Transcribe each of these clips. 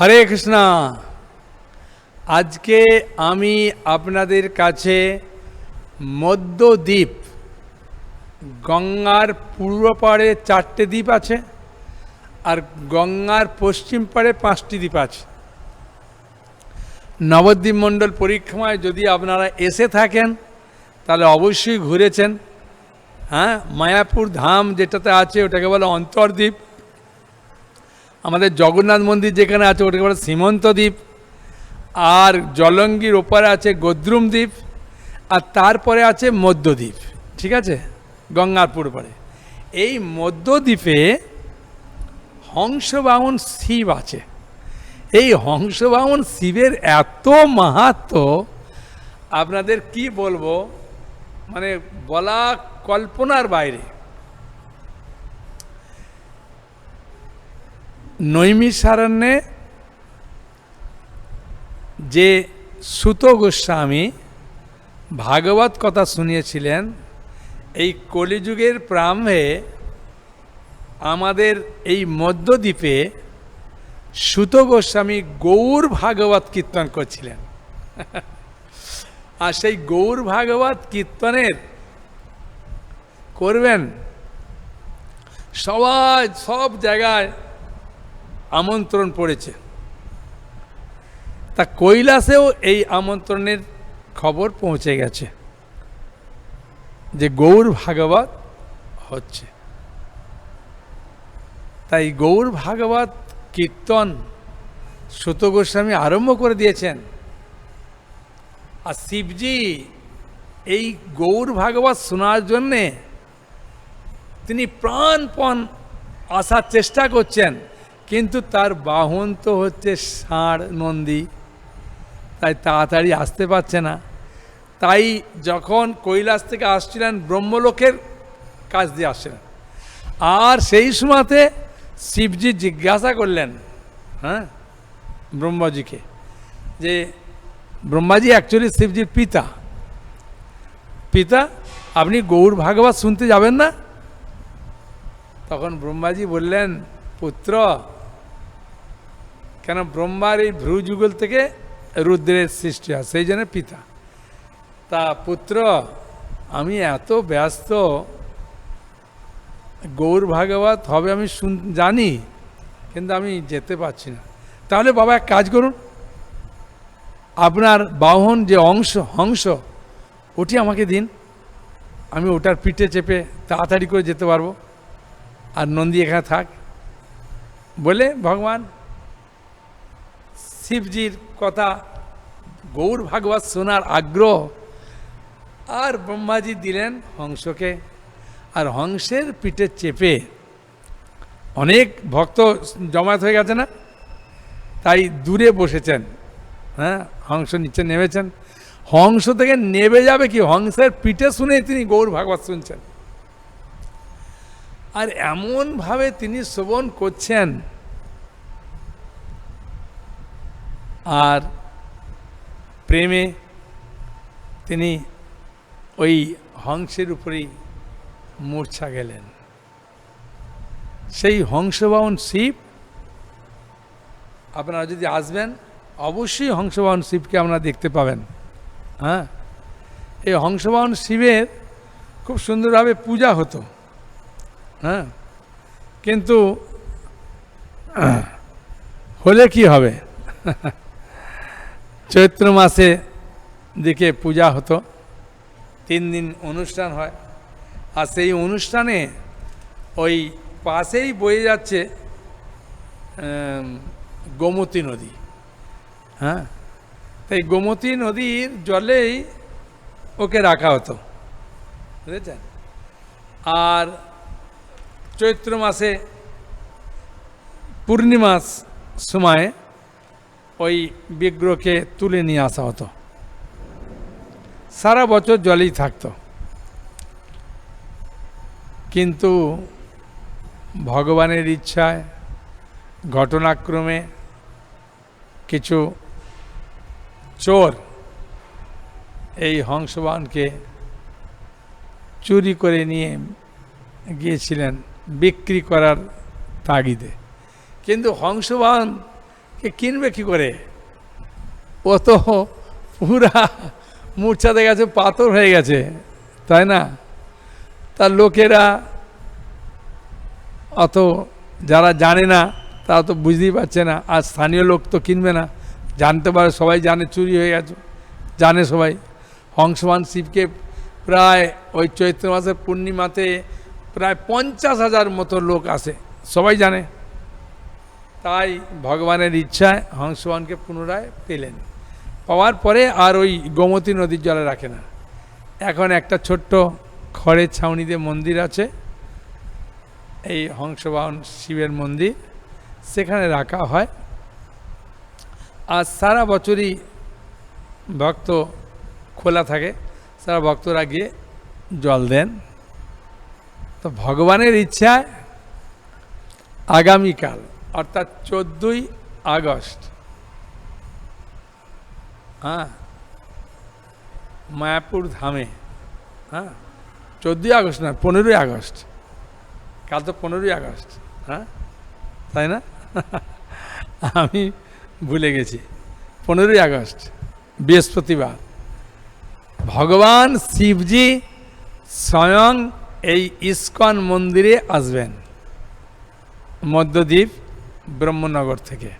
হরে কৃষ্ণ। আজকে আমি আপনাদের কাছে মধ্যদ্বীপ গঙ্গার পূর্ব পাড়ে চারটে দ্বীপ আছে আর গঙ্গার পশ্চিম পাড়ে পাঁচটি দ্বীপ আছে। নবদ্বীপ মণ্ডল পরীক্ষায় যদি আপনারা এসে থাকেন, তাহলে অবশ্যই ঘুরেছেন। হ্যাঁ মায়াপুর ধাম যেটাতে আছে, ওটাকে বলে অন্তর্দ্বীপ। আমাদের জগন্নাথ মন্দির যেখানে আছে, ওটাকে বলে সীমন্ত দ্বীপ। আর জলঙ্গির ওপারে আছে গদ্রুম দ্বীপ, আর তারপরে আছে মধ্যদ্বীপ ঠিক আছে? গঙ্গার পূর্বপাড়ে এই মধ্যদ্বীপে হংসবাহন শিব আছে। এই হংসবাহন শিবের এত মাহাত্ম, আপনাদের কি বলব? মানে বলা কল্পনার বাইরে। নৈমিষারণ্যে যে সুত গোস্বামী ভাগবত কথা শুনিয়েছিলেন, এই কলিযুগের প্রারম্ভে আমাদের এই মধ্যদ্বীপে সুত গোস্বামী গৌর ভাগবত কীর্তন করছিলেন। আর সেই গৌর ভাগবত কীর্তনের করবেন সবাই সব জায়গায় আমন্ত্রণ পড়েছে। তা কৈলাসেও এই আমন্ত্রণের খবর পৌঁছে গেছে যে গৌর ভাগবত হচ্ছে। তাই গৌর ভাগবত কীর্তন সুত গোস্বামী আরম্ভ করে দিয়েছেন। আর শিবজি এই গৌর ভাগবত শোনার জন্যে তিনি প্রাণপণ আসার চেষ্টা করছেন। কিন্তু তার বাহন তো হচ্ছে ষাঁড় নন্দী। তাই তাড়াতাড়ি আসতে পারছে না। তাই যখন কৈলাস থেকে আসছিলেন ব্রহ্মলোকের কাজ দিয়ে আসছিলেন। আর সেই সময়তে শিবজি জিজ্ঞাসা করলেন হ্যাঁ ব্রহ্মাজিকে, যে ব্রহ্মাজি অ্যাকচুয়ালি শিবজির পিতা। পিতা, আপনি গৌর ভাগবত শুনতে যাবেন না? তখন ব্রহ্মাজি বললেন, পুত্র কেন ব্রহ্মার এই ভ্রু যুগল থেকে রুদ্রের সৃষ্টি হয়, সেই জন্য পিতা। তা পুত্র, আমি এত ব্যস্ত, গৌর ভাগবত হবে আমি শুন, জানি, কিন্তু আমি যেতে পারছি না। তাহলে বাবা এক কাজ করুন, আপনার বাহন যে অংশ, হংস, ওটি আমাকে দিন। আমি ওটার পিঠে চেপে তাড়াতাড়ি করে যেতে পারব। আর নন্দী এখানে থাক। বলে, ভগবান শিবজির কথা গৌর ভাগবত শোনার আগ্রহ, আর ব্রহ্মাজি দিলেন হংসকে। আর হংসের পিঠে চেপে অনেক ভক্ত জমায়েত হয়ে গেছে না? তাই দূরে বসেছেন হ্যাঁ হংস নিচে নেমেছেন। হংস থেকে নেবে যাবে কি? হংসের পিঠে শুনে তিনি গৌর ভাগবত শুনছেন। আর এমনভাবে তিনি শ্রবণ করছেন আর প্রেমে তিনি ওই হংসের উপরেই মূর্ছা গেলেন। সেই হংসবাহন শিব, আপনারা যদি আসবেন, অবশ্যই হংসবাহন শিবকে আপনারা দেখতে পাবেন। হ্যাঁ? এই হংসবাহন শিবের খুব সুন্দরভাবে পূজা হতো। হ্যাঁ? কিন্তু হলে কি হবে? চৈত্র মাসে দিকে পূজা হতো। তিন দিন অনুষ্ঠান হয়। আর সেই অনুষ্ঠানে ওই পাশেই বয়ে যাচ্ছে গোমতী নদী। হ্যাঁ? তাই গোমতী নদীর জলেই ওকে রাখা হতো। বুঝেছেন? আর চৈত্র মাসে পূর্ণিমাস সময়ে ওই বিগ্রহকে তুলে নিয়ে আসা হতো। সারা বছর জলেই থাকতো। কিন্তু ভগবানের ইচ্ছায়, ঘটনাক্রমে কিছু চোর এই হংসবানকে চুরি করে নিয়ে গিয়েছিলেন বিক্রি করার তাগিদে। কিন্তু হংসবান কে কিনবে কি করে? ও তো পুরা মূর্ছাতে গেছে পাথর হয়ে গেছে, তাই না? তার লোকেরা অত যারা জানে না, তারা তো বুঝতেই পারছে না, আর স্থানীয় লোক তো কিনবে না। জানতে পারে সবাই জানে চুরি হয়ে গেছে, জানে সবাই। হংসমান শিবকে প্রায় ওই চৈত্র মাসের পূর্ণিমাতে প্রায় পঞ্চাশ হাজার মতো লোক আসে, সবাই জানে। তাই ভগবানের ইচ্ছায় হংসবানকে পুনরায় পেলেন। পাওয়ার পরে আর ওই গোমতী নদীর জলে রাখে না। এখন একটা ছোট্ট খড়ের ছাউনিতে মন্দির আছে। এই হংসবাহন শিবের মন্দির, সেখানে রাখা হয়। আর সারা বছরই ভক্ত খোলা থাকে। সারা ভক্তরা গিয়ে জল দেন। তো ভগবানের ইচ্ছায় আগামীকাল অর্থাৎ চোদ্দই আগস্ট। হ্যাঁ মায়াপুর ধামে। হ্যাঁ চোদ্দোই আগস্ট না, পনেরোই আগস্ট। কাল তো পনেরোই আগস্ট হ্যাঁ তাই না? আমি ভুলে গেছি। পনেরোই আগস্ট, বৃহস্পতিবার। ভগবান শিবজি স্বয়ং এই ইস্কন মন্দিরে আসবেন। মধ্যদ্বীপ ব্রহ্মনগর থেকে।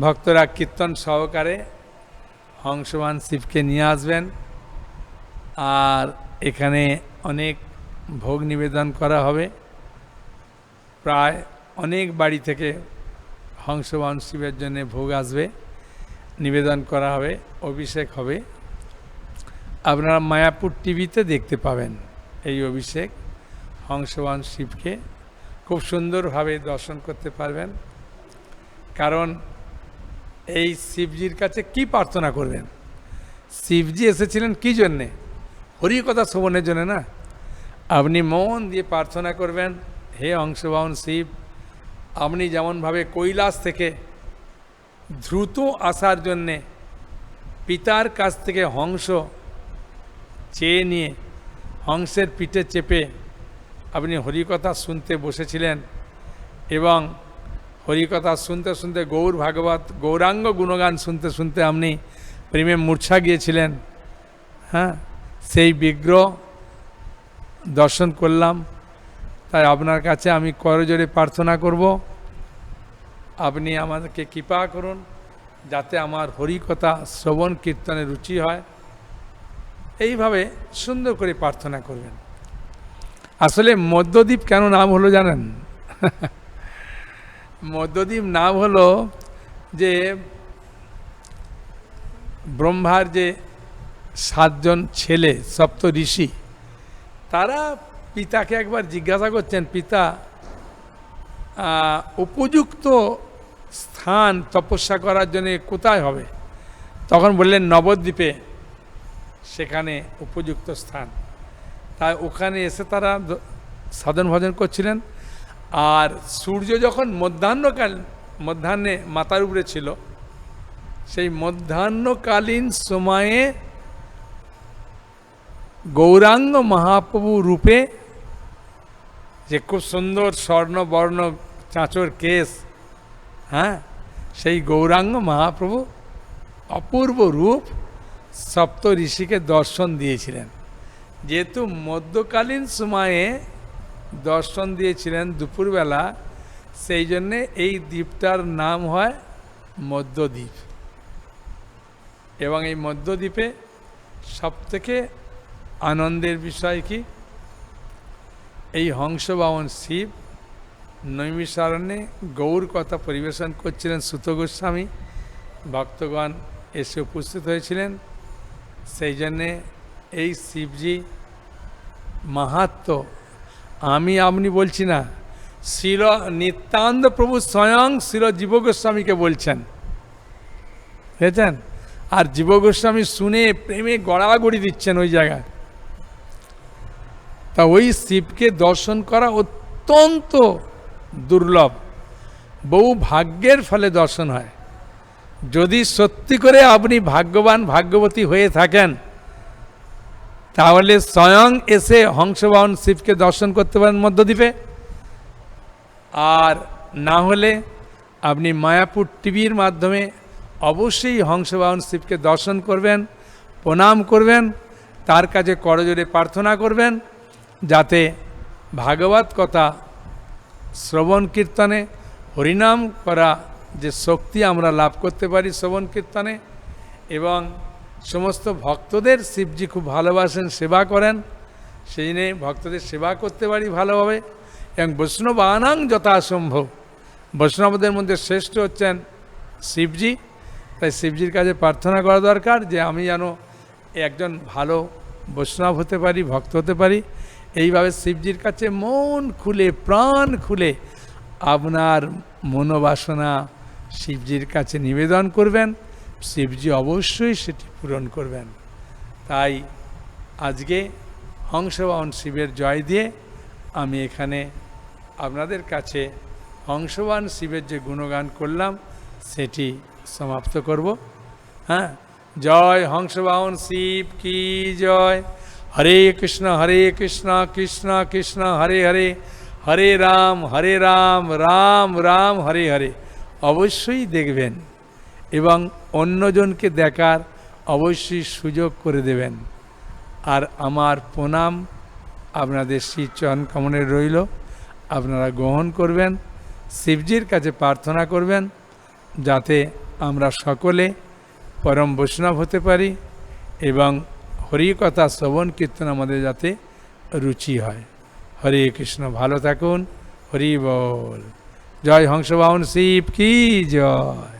ভক্তরা কীর্তন সহকারে হংসবান শিবকে নিয়ে আসবেন আর এখানে অনেক ভোগ নিবেদন করা হবে। প্রায় অনেক বাড়ি থেকে হংসবান শিবের জন্য ভোগ আসবে, নিবেদন করা হবে, অভিষেক হবে। আপনারা মায়াপুর টিভিতে দেখতে পাবেন এই অভিষেক হংসবান শিবকে। খুব সুন্দরভাবে দর্শন করতে পারবেন। কারণ এই শিবজির কাছে কি প্রার্থনা করবেন শিবজি এসেছিলেন কি জন্যে? হরি কথা শ্রবণের জন্য না? আপনি মন দিয়ে প্রার্থনা করবেন, হে অংশবাহন শিব, আপনি যেমনভাবে কৈলাস থেকে দ্রুত আসার জন্যে পিতার কাছ থেকে হংস চেয়ে নিয়ে হংসের পিঠে চেপে আপনি হরিকথা শুনতে বসেছিলেন এবং হরিকথা শুনতে শুনতে গৌর ভাগবত, গৌরাঙ্গ গুণগান শুনতে শুনতে আপনি প্রেমে মূর্ছা গিয়েছিলেন। হ্যাঁ সেই বিগ্রহ দর্শন করলাম। তাই আপনার কাছে আমি করজোরে প্রার্থনা করব। আপনি আমাদেরকে কৃপা করুন যাতে আমার হরিকথা শ্রবণ কীর্তনে রুচি হয়। এইভাবে সুন্দর করে প্রার্থনা করবেন। আসলে মধ্যদ্বীপ কেন নাম হলো জানেন? মধ্যদ্বীপ নাম হলো যে ব্রহ্মার যে সাতজন ছেলে, সপ্ত ঋষি, তারা পিতাকে একবার জিজ্ঞাসা করছেন, পিতা উপযুক্ত স্থান তপস্যা করার জন্য কোথায় হবে? তখন বললেন, নবদ্বীপে সেখানে উপযুক্ত স্থান। তাই ওখানে এসে তারা সাধন ভজন করছিলেন। আর সূর্য যখন মধ্যাহ্নকাল, মধ্যাহ্নে মাতার উপরে ছিল, সেই মধ্যাহ্নকালীন সময়ে গৌরাঙ্গ মহাপ্রভু রূপে যে খুব সুন্দর স্বর্ণবর্ণ চাঁচর কেশ হ্যাঁ সেই গৌরাঙ্গ মহাপ্রভু অপূর্ব রূপ সপ্ত ঋষিকে দর্শন দিয়েছিলেন। যেহেতু মধ্যকালীন সময়ে দর্শন দিয়েছিলেন দুপুরবেলা, সেই জন্যে এই দ্বীপটার নাম হয় মধ্যদ্বীপ। এবং এই মধ্যদ্বীপে সবথেকে আনন্দের বিষয় কি? এই হংসবাহন শিব নৈমিষারণ্যে গৌর কথা পরিবেশন করছিলেন সুত গোস্বামী। ভক্তগণ এসে উপস্থিত হয়েছিলেন। সেই জন্যে এই শিবজি মাহাত্ম। আমি, আপনি বলছি না। শিল নিত্যানন্দ প্রভু স্বয়ং শিল জীব গোস্বামীকে বলছেন। বুঝেছেন? আর জীব গোস্বামী শুনে প্রেমে গড়াগড়ি দিচ্ছেন ওই জায়গায়। তা ওই শিবকে দর্শন করা অত্যন্ত দুর্লভ। বহু ভাগ্যের ফলে দর্শন হয়। যদি সত্যি করে আপনি ভাগ্যবান, ভাগ্যবতী হয়ে থাকেন তাহলে স্বয়ং এসে হংসবাহন শিবকে দর্শন করতে পারেন মধ্যদ্বীপে। আর না হলে আপনি মায়াপুর টিভির মাধ্যমে অবশ্যই হংসবাহন শিবকে দর্শন করবেন, প্রণাম করবেন, তার কাছে করজোরে প্রার্থনা করবেন, যাতে ভাগবত কথা শ্রবণ কীর্তনে হরিনাম করা যে শক্তি আমরা লাভ করতে পারি শ্রবণ কীর্তনে এবং সমস্ত ভক্তদের শিবজি খুব ভালোবাসেন, সেবা করেন। সেই নিয়ে ভক্তদের সেবা করতে পারি ভালোভাবে। এবং বৈষ্ণবানাং যথাসম্ভব। বৈষ্ণবদের মধ্যে শ্রেষ্ঠ হচ্ছেন শিবজি। তাই শিবজির কাছে প্রার্থনা করা দরকার যে আমি যেন একজন ভালো বৈষ্ণব হতে পারি, ভক্ত হতে পারি। এইভাবে শিবজির কাছে মন খুলে, প্রাণ খুলে আপনার মনোবাসনা শিবজির কাছে নিবেদন করবেন। শিবজি অবশ্যই সেটি পূরণ করবেন। তাই আজকে হংসবাহন শিবের জয় দিয়ে আমি এখানে আপনাদের কাছে হংসবান শিবের যে গুণগান করলাম, সেটি সমাপ্ত করব। হ্যাঁ? জয় হংসবাহন শিব কি জয়? হরে কৃষ্ণ হরে কৃষ্ণ কৃষ্ণ কৃষ্ণ, হরে হরে। হরে রাম হরে রাম রাম রাম, হরে হরে। অবশ্যই দেখবেন। এবং অন্যজনকে দেখার অবশ্যই সুযোগ করে দেবেন। আর আমার প্রণাম আপনাদের শ্রীচরণ কামনে রইল। আপনারা গ্রহণ করবেন, শিবজির কাছে প্রার্থনা করবেন, যাতে আমরা সকলে পরম বৈষ্ণব হতে পারি এবং হরিকথা শ্রবণ কীর্তন আমাদের যাতে রুচি হয়। হরে কৃষ্ণ, ভালো থাকুন, হরি বল। জয় হংসবাহন শিব, কি জয়।